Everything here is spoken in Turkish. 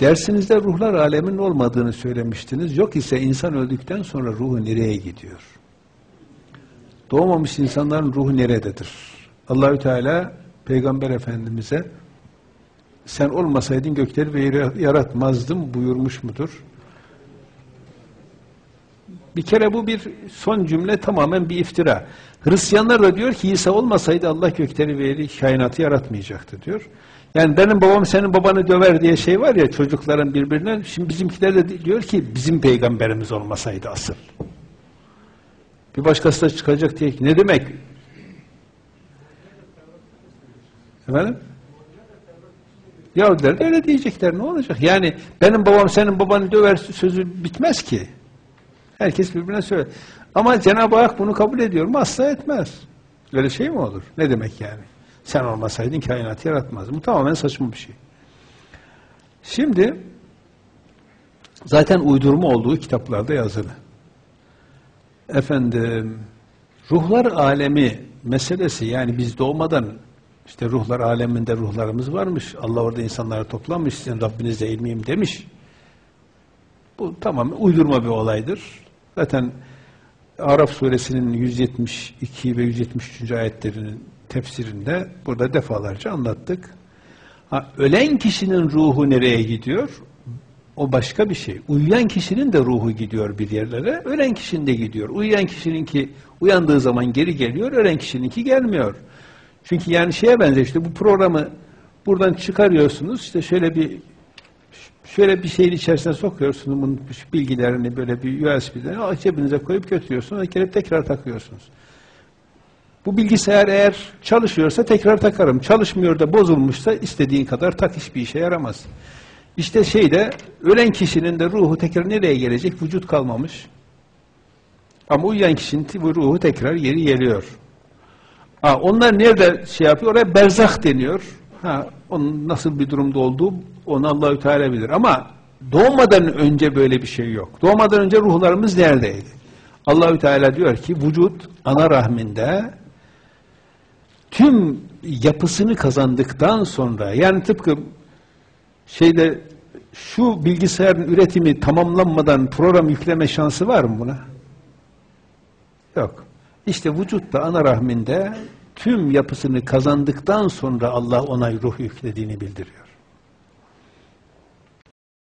Dersinizde ruhlar aleminin olmadığını söylemiştiniz. Yok ise insan öldükten sonra ruhu nereye gidiyor? Doğmamış insanların ruhu nerededir? Allahü Teala Peygamber Efendimiz'e sen olmasaydın gökleri ve yeri yaratmazdım buyurmuş mudur? Bir kere bu bir son cümle tamamen bir iftira. Hristiyanlar da diyor ki İsa olmasaydı Allah gökleri ve yeri kainatı yaratmayacaktı diyor. Yani benim babam senin babanı döver diye şey var ya çocukların birbirine. Şimdi bizimkiler de diyor ki bizim peygamberimiz olmasaydı asıl. Bir başkası da çıkacak diye ne demek? Efendim? Yahudiler de öyle diyecekler ne olacak? Yani benim babam senin babanı döver sözü bitmez ki. Herkes birbirine söyler. Ama Cenab-ı Hak bunu kabul ediyor mu? Asla etmez. Öyle şey mi olur? Ne demek yani? Sen olmasaydın kainatı yaratmazdı. Bu tamamen saçma bir şey. Şimdi zaten uydurma olduğu kitaplarda yazılı. Efendim ruhlar alemi meselesi yani biz doğmadan işte ruhlar aleminde ruhlarımız varmış. Allah orada insanları toplamış. Sizin Rabbiniz de ilmiyim demiş. Bu tamamen uydurma bir olaydır. Zaten Araf suresinin 172 ve 173. ayetlerinin tefsirinde burada defalarca anlattık. Ha, ölen kişinin ruhu nereye gidiyor? O başka bir şey. Uyuyan kişinin de ruhu gidiyor bir yerlere, ölen kişinin de gidiyor. Uyuyan kişininki uyandığı zaman geri geliyor, ölen kişininki gelmiyor. Çünkü yani şeye benzer işte bu programı buradan çıkarıyorsunuz, işte şöyle bir şöyle bir şeyin içerisine sokuyorsunuz bunun bilgilerini böyle bir USB'den cebinize koyup götürüyorsunuz. Gelip tekrar takıyorsunuz. Bu bilgisayar eğer çalışıyorsa tekrar takarım. Çalışmıyor da bozulmuşsa istediğin kadar tak hiçbir işe yaramaz. İşte şeyde ölen kişinin de ruhu tekrar nereye gelecek? Vücut kalmamış. Ama uyuyan kişinin ruhu tekrar geri geliyor. Ha, onlar nerede şey yapıyor? Oraya berzah deniyor. Ha, onun nasıl bir durumda olduğu onu Allahü Teala bilir. Ama doğmadan önce böyle bir şey yok. Doğmadan önce ruhlarımız neredeydi? Allahü Teala diyor ki vücut ana rahminde tüm yapısını kazandıktan sonra yani tıpkı şeyde şu bilgisayarın üretimi tamamlanmadan program yükleme şansı var mı buna? Yok. İşte vücutta ana rahminde tüm yapısını kazandıktan sonra Allah ona ruh yüklediğini bildiriyor.